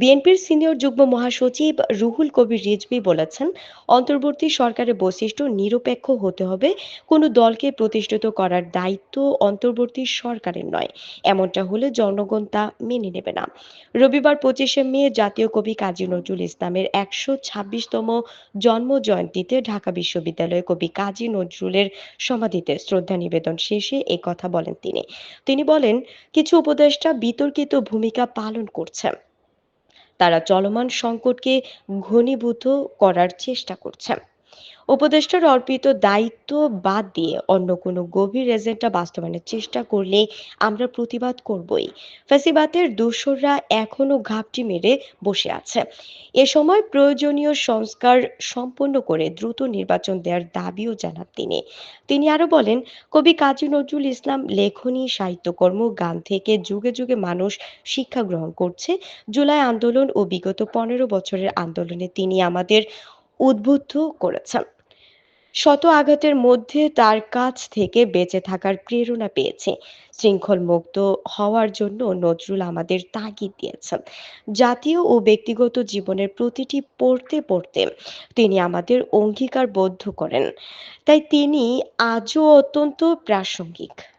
বিএনপির সিনিয়র যুগ্ম মহাসচিব রুহুল কবির রিজভী বলেছেন, অন্তর্বর্তী সরকারের বৈশিষ্ট্য নিরপেক্ষ হতে হবে, কোনো দলকে প্রতিষ্ঠিত করার দায়িত্ব অন্তর্বর্তী সরকারের নয়। এমনটা হলে জনগণ তা মেনে নেবে না। রবিবার পঁচিশে মে জাতীয় কবি কাজী নজরুল ইসলামের একশো ছাব্বিশতম জন্ম জয়ন্তীতে ঢাকা বিশ্ববিদ্যালয়ে কবি কাজী নজরুলের সমাধিতে শ্রদ্ধা নিবেদন শেষে এ কথা বলেন তিনি। তিনি বলেন, কিছু উপদেষ্টা বিতর্কিত ভূমিকা পালন করছে তারা চলমান সংকটকে ঘনীভূত করার চেষ্টা করছে। উপদেষ্টার অর্পিত দায়িত্ব বাদ দিয়ে অন্য কোনো গভীর এজেন্ডা বাস্তবায়নের চেষ্টা করলে আমরা প্রতিবাদ করবই। ফ্যাসিবাদের দোসররা এখনও ঘাপটি মেরে বসে আছে। এ সময় প্রয়োজনীয় সংস্কার সম্পন্ন করে দ্রুত নির্বাচন দেওয়ার দাবিও জানান তিনি। তিনি আরও বলেন, কবি কাজী নজরুল ইসলাম লেখনী, সাহিত্যকর্ম, গান থেকে যুগে যুগে মানুষ শিক্ষা গ্রহণ করছে। জুলাই আন্দোলন ও বিগত পনেরো বছরের আন্দোলনে তিনি আমাদের উদ্বুদ্ধ করেছেন। শত আঘাতের মধ্যে তার কাছ থেকে বেঁচে থাকার প্রেরণা পেয়েছে। শৃঙ্খল মুক্ত হওয়ার জন্য নজরুল আমাদের তাগিদ দিয়েছেন। জাতীয় ও ব্যক্তিগত জীবনের প্রতিটি পড়তে পড়তে তিনি আমাদের অঙ্গীকারবদ্ধ করেন। তাই তিনি আজও অত্যন্ত প্রাসঙ্গিক।